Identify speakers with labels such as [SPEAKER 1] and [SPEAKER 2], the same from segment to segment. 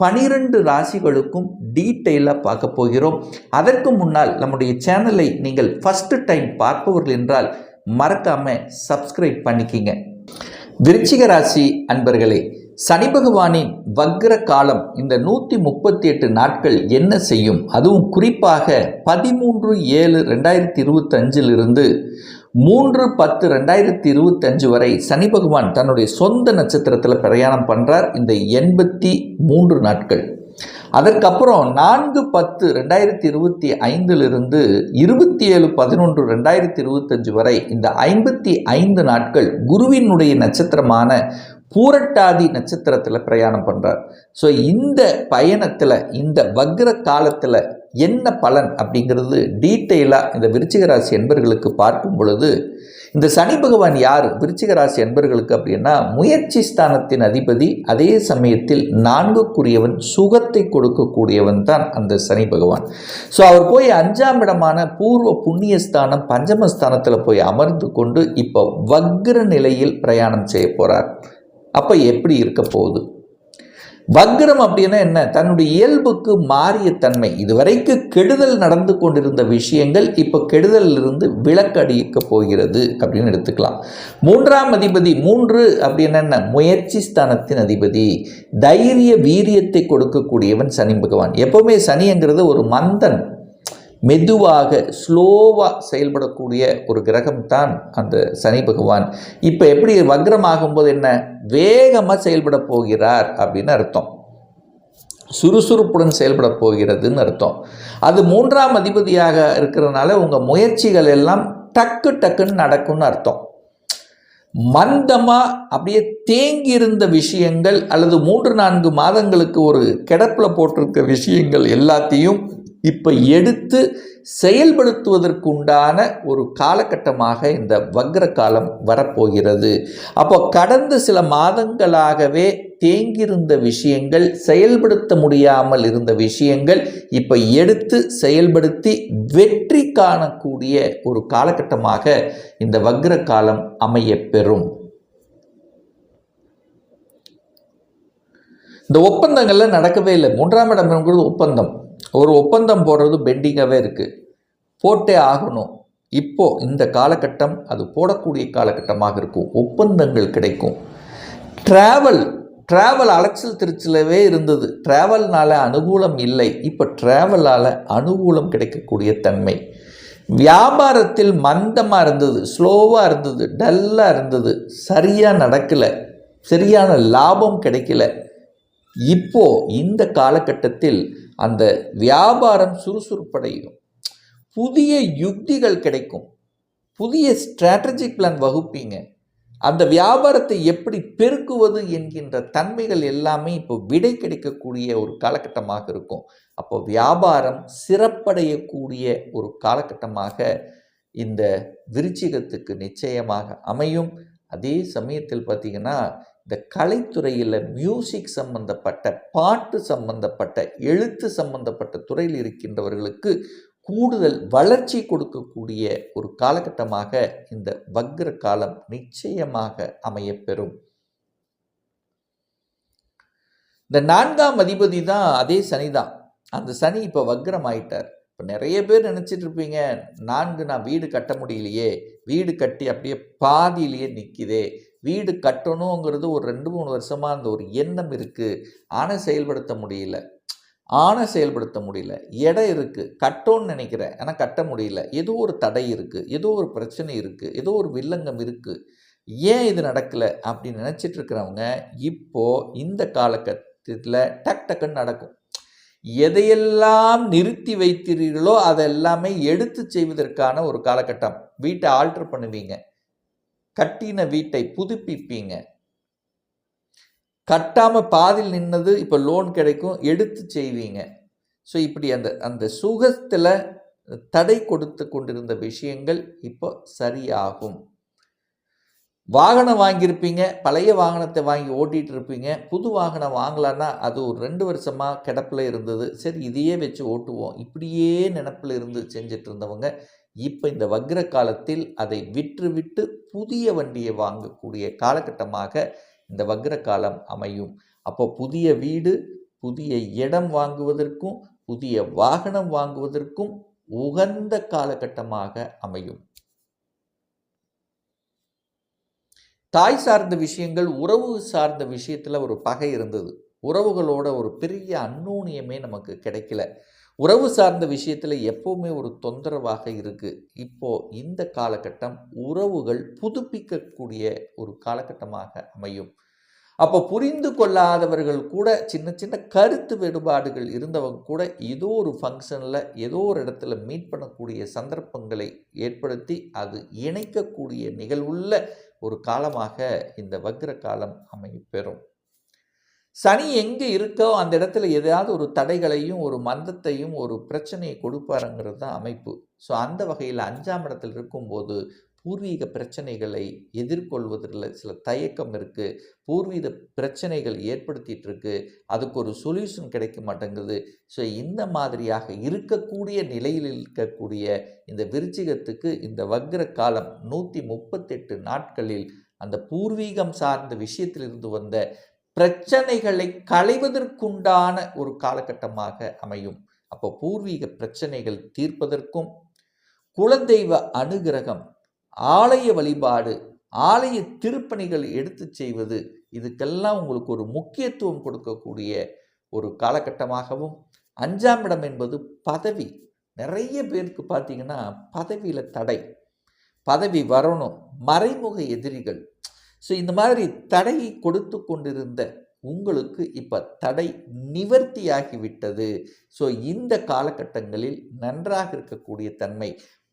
[SPEAKER 1] பனிரெண்டு ராசிகளுக்கும் டீட்டெயிலாக பார்க்க போகிறோம். அதற்கு முன்னால் நம்முடைய சேனலை நீங்கள் ஃபஸ்ட்டு டைம் பார்ப்பவர்கள் என்றால் மறக்காமல் சப்ஸ்கிரைப் பண்ணிக்கிங்க. விருச்சிக ராசி அன்பர்களே சனி பகவானின் வக்ர காலம் இந்த நூற்றி முப்பத்தி எட்டு நாட்கள் என்ன செய்யும்? அதுவும் குறிப்பாக பதிமூன்று ஏழு ரெண்டாயிரத்தி இருபத்தஞ்சிலிருந்து மூன்று பத்து ரெண்டாயிரத்தி இருபத்தஞ்சு வரை சனி பகவான் தன்னுடைய சொந்த நட்சத்திரத்தில் பிரயாணம் பண்ணுறார் இந்த எண்பத்தி மூன்று நாட்கள். அதற்கப்புறம் நான்கு பத்து ரெண்டாயிரத்தி இருபத்தி ஐந்திலிருந்து இருபத்தி ஏழு பதினொன்று ரெண்டாயிரத்தி இருபத்தஞ்சு வரை இந்த ஐம்பத்தி ஐந்து நாட்கள் குருவினுடைய நட்சத்திரமான பூரட்டாதி நட்சத்திரத்தில் பிரயாணம் பண்ணுறார் ஸோ இந்த பயணத்தில் இந்த வக்ர காலத்தில் என்ன பலன் அப்படிங்கிறது டீட்டெயிலாக இந்த விருச்சிக ராசி என்பர்களுக்கு பார்க்கும் பொழுது இந்த சனி பகவான் யார்? விருச்சிக ராசி என்பர்களுக்கு அப்படின்னா முயற்சி ஸ்தானத்தின் அதிபதி அதே சமயத்தில் நான்குக்குரியவன் சுகத்தை கொடுக்கக்கூடியவன் தான் அந்த சனி பகவான். ஸோ அவர் போய் அஞ்சாம் இடமான பூர்வ புண்ணியஸ்தானம் பஞ்சமஸ்தானத்தில் போய் அமர்ந்து கொண்டு இப்போ வக்ர நிலையில் பிரயாணம் செய்ய போகிறார் அப்போ எப்படி இருக்க போகுது? வக்ரம் அப்படின்னா என்ன? தன்னுடைய இயல்புக்கு மாறிய தன்மை. இதுவரைக்கு கெடுதல் நடந்து கொண்டிருந்த விஷயங்கள் இப்போ கெடுதலிலிருந்து விலக்கடிக்க போகிறது அப்படின்னு எடுத்துக்கலாம். மூன்றாம் அதிபதி மூன்று அப்படின்னு என்ன? முயற்சி ஸ்தானத்தின் அதிபதி. தைரிய வீரியத்தை கொடுக்கக்கூடியவன் சனி பகவான். எப்போவுமே சனிங்கிறது ஒரு மந்தன். மெதுவாக ஸ்லோவாக செயல்படக்கூடிய ஒரு கிரகம் தான் அந்த சனி பகவான். இப்போ எப்படி வக்ரமாகும்போது என்ன? வேகமாக செயல்பட போகிறார் அப்படின்னு அர்த்தம். சுறுசுறுப்புடன் செயல்பட போகிறதுன்னு அர்த்தம். அது மூன்றாம் அதிபதியாக இருக்கிறதுனால உங்கள் முயற்சிகள் எல்லாம் டக்கு டக்குன்னு நடக்கும்னு அர்த்தம். மந்தமாக அப்படியே தேங்கி இருந்த விஷயங்கள் அல்லது மூன்று நான்கு மாதங்களுக்கு ஒரு கிடப்பில் போட்டிருக்க விஷயங்கள் எல்லாத்தையும் இப்போ எடுத்து செயல்படுத்துவதற்குண்டான ஒரு காலகட்டமாக இந்த வக்ர காலம் வரப்போகிறது. அப்போ கடந்த சில மாதங்களாகவே தேங்கியிருந்த விஷயங்கள் செயல்படுத்த முடியாமல் இருந்த விஷயங்கள் இப்போ எடுத்து செயல்படுத்தி வெற்றி காணக்கூடிய ஒரு காலகட்டமாக இந்த வக்ர காலம் அமைய பெறும் இந்த ஒப்பந்தங்கள்லாம் நடக்கவே இல்லை. மூன்றாம் இடம்ங்கிறது ஒப்பந்தம். ஒரு ஒப்பந்தம் போடுறது பெண்டிங்காகவே இருக்குது போட்டே ஆகணும். இப்போது இந்த காலகட்டம் அது போடக்கூடிய காலகட்டமாக இருக்கும். ஒப்பந்தங்கள் கிடைக்கும். ட்ராவல் ட்ராவல் அலைச்சல் திருச்சிலவே இருந்தது. ட்ராவல்னால அனுகூலம் இல்லை. இப்போ ட்ராவலால் அனுகூலம் கிடைக்கக்கூடிய தன்மை. வியாபாரத்தில் மந்தமாக இருந்தது. ஸ்லோவாக இருந்தது. டல்லாக இருந்தது. சரியாக நடக்கலை. சரியான லாபம் கிடைக்கல. இப்போ இந்த காலகட்டத்தில் அந்த வியாபாரம் சுறுசுறுப்படையும். புதிய யுக்திகள் கிடைக்கும். புதிய ஸ்ட்ராட்டஜிக் பிளான் வகுப்பீங்க. அந்த வியாபாரத்தை எப்படி பெருக்குவது என்கின்ற தன்மைகள் எல்லாமே இப்போ விடை கிடைக்கக்கூடிய ஒரு காலகட்டமாக இருக்கும். அப்போ வியாபாரம் சிறப்படையக்கூடிய ஒரு காலகட்டமாக இந்த விருச்சிகத்துக்கு நிச்சயமாக அமையும். அதே சமயத்தில் பார்த்திங்கன்னா இந்த கலைத்துறையில் மியூசிக் சம்பந்தப்பட்ட பாட்டு சம்பந்தப்பட்ட எழுத்து சம்பந்தப்பட்ட துறையில் இருக்கின்றவர்களுக்கு கூடுதல் வளர்ச்சி கொடுக்கக்கூடிய ஒரு காலகட்டமாக இந்த வக்ர காலம் நிச்சயமாக அமையப்பெறும். இந்த நான்காம் அதிபதி தான் அதே சனி தான். அந்த சனி இப்போ வக்ரம் ஆயிட்டார் இப்போ நிறைய பேர் நினச்சிட்டு இருப்பீங்க நான்கு நான் வீடு கட்ட முடியலையே வீடு கட்டி அப்படியே பாதியிலேயே நிற்கிதே வீடு கட்டணுங்கிறது ஒரு ரெண்டு மூணு வருஷமாக அந்த ஒரு எண்ணம் இருக்குது ஆனால் செயல்படுத்த முடியல. ஆனால் செயல்படுத்த முடியல. இடம் இருக்குது கட்டோன்னு நினைக்கிறேன். ஆனால் கட்ட முடியல. ஏதோ ஒரு தடை இருக்குது ஏதோ ஒரு பிரச்சனை இருக்குது ஏதோ ஒரு வில்லங்கம் இருக்குது ஏன் இது நடக்கலை? அப்படின்னு நினச்சிட்டு இருக்கிறவங்க இப்போது இந்த காலகட்டத்தில் டக் டக்குன்னு நடக்கும். எதையெல்லாம் நிறுத்தி வைத்தீர்களோ அதெல்லாமே எடுத்து செய்வதற்கான ஒரு காலகட்டம். வீட்டை ஆல்டர் பண்ணுவீங்க. கட்டின வீட்டை புதுப்பிப்பீங்க. கட்டாமல் பாதியில் நின்னது இப்போ லோன் கிடைக்கும் எடுத்து செய்வீங்க. ஸோ இப்படி அந்த அந்த சுகத்தில் தடை கொடுத்து கொண்டிருந்த விஷயங்கள் இப்போ சரியாகும். வாகனம் வாங்கியிருப்பீங்க பழைய வாகனத்தை வாங்கி ஓட்டிகிட்டு இருப்பீங்க. புது வாகனம் வாங்கலான்னா அது ஒரு ரெண்டு வருஷமாக கிடப்பில் இருந்தது. சரி இதையே வச்சு ஓட்டுவோம். இப்படியே நினப்பில் இருந்து செஞ்சுட்டு இருந்தவங்க இப்போ இந்த வக்ர காலத்தில் அதை விற்று விட்டு புதிய வண்டியை வாங்கக்கூடிய காலகட்டமாக இந்த வக்ர காலம் அமையும். அப்போ புதிய வீடு புதிய இடம் வாங்குவதற்கும் புதிய வாகனம் வாங்குவதற்கும் உகந்த காலகட்டமாக அமையும். தாய் சார்ந்த விஷயங்கள் உறவு சார்ந்த விஷயத்தில் ஒரு பகை இருந்தது. உறவுகளோட ஒரு பெரிய அந்நூனியமே நமக்கு கிடைக்கல. உறவு சார்ந்த விஷயத்தில் எப்போவுமே ஒரு தொந்தரவாக இருக்குது இப்போது இந்த காலகட்டம் உறவுகள் புதுப்பிக்கக்கூடிய ஒரு காலகட்டமாக அமையும். அப்போ புரிந்து கொள்ளாதவர்கள் கூட சின்ன சின்ன கருத்து வேறுபாடுகள் இருந்தவங்க கூட ஏதோ ஒரு ஃபங்க்ஷனில் ஏதோ ஒரு இடத்துல மீட் பண்ணக்கூடிய சந்தர்ப்பங்களை ஏற்படுத்தி அது இணைக்கக்கூடிய நிகழ்வுள்ள ஒரு காலமாக இந்த வக்ர காலம் அமைப்பெறும் சனி எங்கே இருக்கோ அந்த இடத்துல ஏதாவது ஒரு தடைகளையும் ஒரு மந்தத்தையும் ஒரு பிரச்சனையை கொடுப்பாருங்கிறது தான் அமைப்பு. ஸோ அந்த வகையில் அஞ்சாம் இடத்தில் இருக்கும்போது பூர்வீக பிரச்சனைகளை எதிர்கொள்வதில் சில தயக்கம் இருக்குது பூர்வீக பிரச்சனைகள் ஏற்படுத்திகிட்டு இருக்கு. அதுக்கு ஒரு சொல்யூஷன் கிடைக்க மாட்டேங்குது. ஸோ இந்த மாதிரியாக இருக்கக்கூடிய நிலையில் இருக்கக்கூடிய இந்த விருச்சிகத்துக்கு இந்த வக்ர காலம் நூற்றி முப்பத்தெட்டு நாட்களில் அந்த பூர்வீகம் சார்ந்த விஷயத்திலிருந்து வந்த பிரச்சனைகளை களைவதற்குண்டான ஒரு காலகட்டமாக அமையும். அப்போ பூர்வீக பிரச்சனைகள் தீர்ப்பதற்கும் குலதெய்வ அனுகிரகம் ஆலய வழிபாடு ஆலய திருப்பணிகள் எடுத்து செய்வது இதுக்கெல்லாம் உங்களுக்கு ஒரு முக்கியத்துவம் கொடுக்கக்கூடிய ஒரு காலகட்டமாகவும் அஞ்சாம் இடம் என்பது பதவி. நிறைய பேருக்கு பார்த்தீங்கன்னா பதவியில் தடை. பதவி வரணும். மறைமுக எதிரிகள். ஸோ இந்த மாதிரி தடையை கொடுத்து கொண்டிருந்த உங்களுக்கு இப்போ தடை நிவர்த்தியாகிவிட்டது ஸோ இந்த காலகட்டங்களில் நன்றாக இருக்கக்கூடிய தன்மை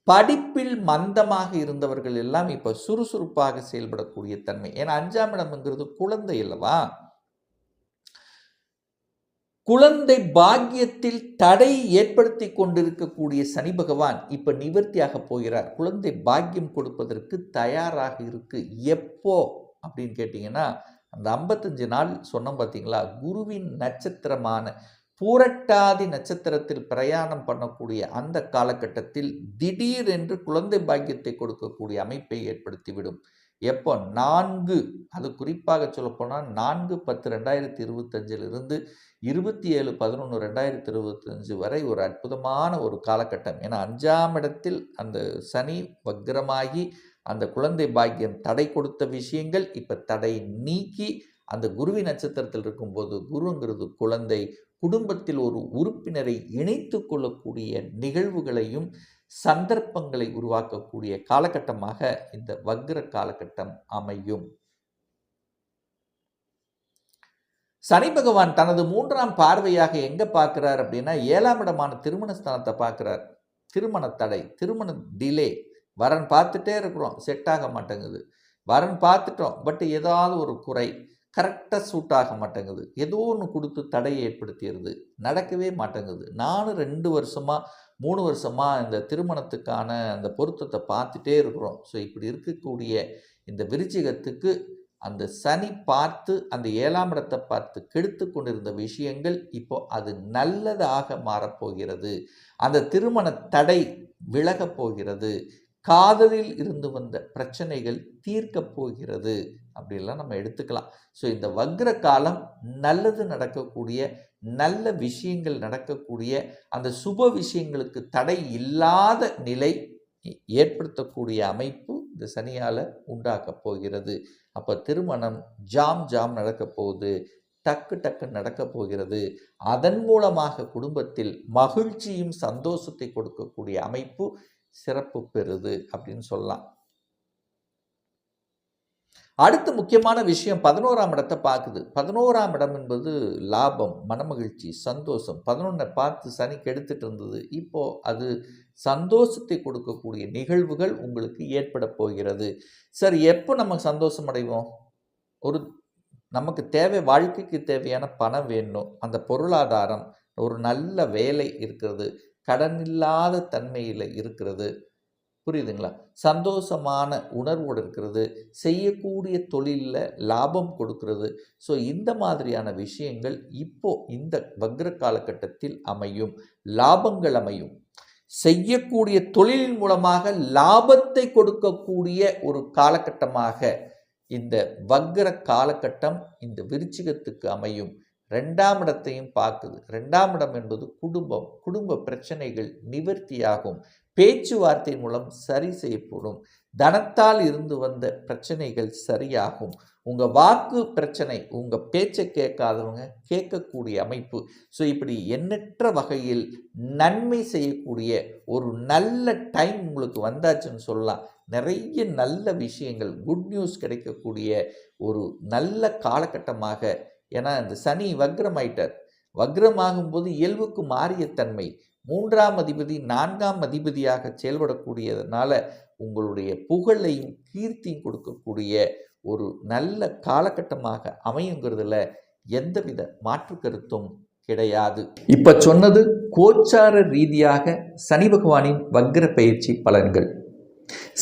[SPEAKER 1] படிப்பில் மந்தமாக இருந்தவர்கள் எல்லாம் இப்போ சுறுசுறுப்பாக செயல்படக்கூடிய தன்மை. ஏன்னா அஞ்சாம் இடம்ங்கிறது குழந்தை அல்லவா? குழந்தை பாக்கியத்தில் தடை ஏற்படுத்தி கொண்டிருக்கக்கூடிய சனி பகவான் இப்போ நிவர்த்தியாக போகிறார். குழந்தை பாக்கியம் கொடுப்பதற்கு தயாராக இருக்கு. எப்போ? அப்படின்னு கேட்டிங்கன்னா அந்த ஐம்பத்தஞ்சு நாள் சொன்னோம் பார்த்தீங்களா குருவின் நட்சத்திரமான பூரட்டாதி நட்சத்திரத்தில் பிரயாணம் பண்ணக்கூடிய அந்த காலகட்டத்தில் திடீரென்று குழந்தை பாக்கியத்தை கொடுக்கக்கூடிய அமைப்பை ஏற்படுத்திவிடும். எப்போ? நான்கு. அது குறிப்பாக சொல்லப்போனால் நான்கு பத்து ரெண்டாயிரத்தி இருபத்தஞ்சிலிருந்து இருபத்தி ஏழு பதினொன்று ரெண்டாயிரத்தி இருபத்தஞ்சு வரை ஒரு அற்புதமான ஒரு காலகட்டம். ஏன்னா அஞ்சாம் இடத்தில் அந்த சனி வக்ரமாகி அந்த குழந்தை பாக்கியம் தடை கொடுத்த விஷயங்கள் இப்போ தடை நீக்கி அந்த குருவி நட்சத்திரத்தில் இருக்கும்போது குருங்கிறது குழந்தை. குடும்பத்தில் ஒரு உறுப்பினரை இணைத்து கொள்ளக்கூடிய நிகழ்வுகளையும் சந்தர்ப்பங்களை உருவாக்கக்கூடிய காலகட்டமாக இந்த வக்ர காலகட்டம் அமையும். சனி பகவான் தனது மூன்றாம் பார்வையாக எங்க பார்க்கிறார் அப்படின்னா ஏழாம் இடமான திருமண ஸ்தானத்தை பார்க்கிறார். திருமண தடை திருமண டிலே வரன் பார்த்துட்டே இருக்கிறோம் செட் ஆக மாட்டேங்குது. வரன் பார்த்துட்டோம் பட் ஏதாவது ஒரு குறை. கரெக்டாக சூட் ஆக மாட்டேங்குது. ஏதோ ஒன்று கொடுத்து தடையை ஏற்படுத்திடுது நடக்கவே மாட்டேங்குது. நானும் ரெண்டு வருஷமாக மூணு வருஷமாக இந்த திருமணத்துக்கான அந்த பொருத்தத்தை பார்த்துட்டே இருக்கிறோம். ஸோ இப்படி இருக்கக்கூடிய இந்த விருச்சிகத்துக்கு அந்த சனி பார்த்து அந்த ஏழாம் இடத்தை பார்த்து கெடுத்து கொண்டிருந்த விஷயங்கள் இப்போ அது நல்லதாக மாறப்போகிறது. அந்த திருமண தடை விலகப் போகிறது. காதலில் இருந்து வந்த பிரச்சனைகள் தீர்க்கப் போகிறது. அப்படிலாம் நம்ம எடுத்துக்கலாம். ஸோ இந்த வக்ர காலம் நல்லது நடக்கக்கூடிய நல்ல விஷயங்கள் நடக்கக்கூடிய அந்த சுப விஷயங்களுக்கு தடை இல்லாத நிலை ஏற்படுத்தக்கூடிய அமைப்பு இந்த சனியால் உண்டாக்கப் போகிறது. அப்போ திருமணம் ஜாம் ஜாம் நடக்கப் போகுது. டக்கு டக்கு நடக்கப் போகிறது. அதன் மூலமாக குடும்பத்தில் மகிழ்ச்சியும் சந்தோஷத்தை கொடுக்கக்கூடிய அமைப்பு சிறப்பு பெறுது அப்படின்னு சொல்லலாம். அடுத்து முக்கியமான விஷயம் பதினோராம் இடத்தை பார்க்குது. பதினோராம் இடம் என்பது லாபம் மனமகிழ்ச்சி சந்தோஷம். பதினொன்றை பார்த்து சனி கெடுத்துட்டு இருந்தது. இப்போது அது சந்தோஷத்தை கொடுக்கக்கூடிய நிகழ்வுகள் உங்களுக்கு ஏற்பட போகிறது. சரி எப்போ நம்ம சந்தோஷம் அடைவோம்? ஒரு நமக்கு தேவை வாழ்க்கைக்கு தேவையான பணம் வேணும். அந்த பொருளாதாரம் ஒரு நல்ல வேலை இருக்கிறது. கடன் இல்லாத தன்மையில் இருக்கிறது. புரியுதுங்களா? சந்தோஷமான உணர்வோடு இருக்கிறது. செய்யக்கூடிய தொழிலில் லாபம் கொடுக்கிறது. ஸோ இந்த மாதிரியான விஷயங்கள் இப்போ இந்த வக்ர காலகட்டத்தில் அமையும். லாபங்கள் அமையும். செய்யக்கூடிய தொழிலின் மூலமாக லாபத்தை கொடுக்கக்கூடிய ஒரு காலகட்டமாக இந்த வக்ர காலகட்டம் இந்த விருச்சிகத்துக்கு அமையும். ரெண்டாம் இடத்தையும் பார்க்குது. ரெண்டாம் இடம் என்பது குடும்பம். குடும்ப பிரச்சனைகள் நிவர்த்தியாகும். பேச்சுவார்த்தை மூலம் சரி செய்யப்படும். தனத்தால் இருந்து வந்த பிரச்சனைகள் சரியாகும். உங்கள் வாக்கு பிரச்சனை உங்கள் பேச்சை கேட்காதவங்க கேட்கக்கூடிய அமைப்பு. ஸோ இப்படி எண்ணற்ற வகையில் நன்மை செய்யக்கூடிய ஒரு நல்ல டைம் உங்களுக்கு வந்தாச்சுன்னு சொல்லலாம். நிறைய நல்ல விஷயங்கள் குட் நியூஸ் கிடைக்கக்கூடிய ஒரு நல்ல காலகட்டமாக ஏன்னா இந்த சனி வக்ரமாயிட்டார் வக்ரமாகும்போது இயல்புக்கு மாறிய தன்மை. மூன்றாம் அதிபதி நான்காம் அதிபதியாக செயல்படக்கூடியதுனால உங்களுடைய புகழையும் கீர்த்தியும் கொடுக்கக்கூடிய ஒரு நல்ல காலகட்டமாக அமையுங்கிறதுல எந்தவித மாற்று கருத்தும் கிடையாது. இப்ப சொன்னது கோச்சார ரீதியாக சனி பகவானின் வக்ர பயிற்சி பலன்கள்.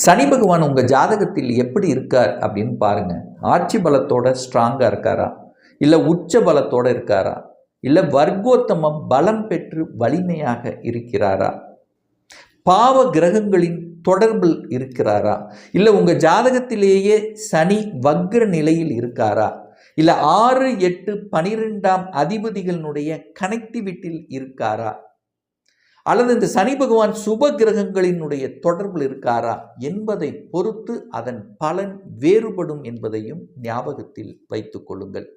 [SPEAKER 1] சனி பகவான் உங்க ஜாதகத்தில் எப்படி இருக்கார் அப்படின்னு பாருங்க. ஆட்சி பலத்தோட ஸ்ட்ராங்கா இருக்காரா? இல்லை உச்ச பலத்தோடு இருக்காரா? இல்லை வர்க்கோத்தமம் பலம் பெற்று வலிமையாக இருக்கிறாரா? பாவ கிரகங்களின் தொடர்பில் இருக்கிறாரா? இல்லை உங்கள் ஜாதகத்திலேயே சனி வக்ர நிலையில் இருக்காரா? இல்லை ஆறு எட்டு பனிரெண்டாம் அதிபதிகளினுடைய கனெக்டிவிட்டியில் இருக்காரா? அல்லது இந்த சனி பகவான் சுப கிரகங்களினுடைய தொடர்பில் இருக்காரா? என்பதை பொறுத்து அதன் பலன் வேறுபடும் என்பதையும் ஞாபகத்தில் வைத்துக் கொள்ளுங்கள்.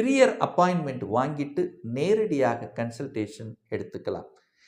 [SPEAKER 1] பிரியர் அப்பாயின்மெண்ட் வாங்கிட்டு நேரடியாக கன்சல்டேஷன் எடுத்துக்கலாம்.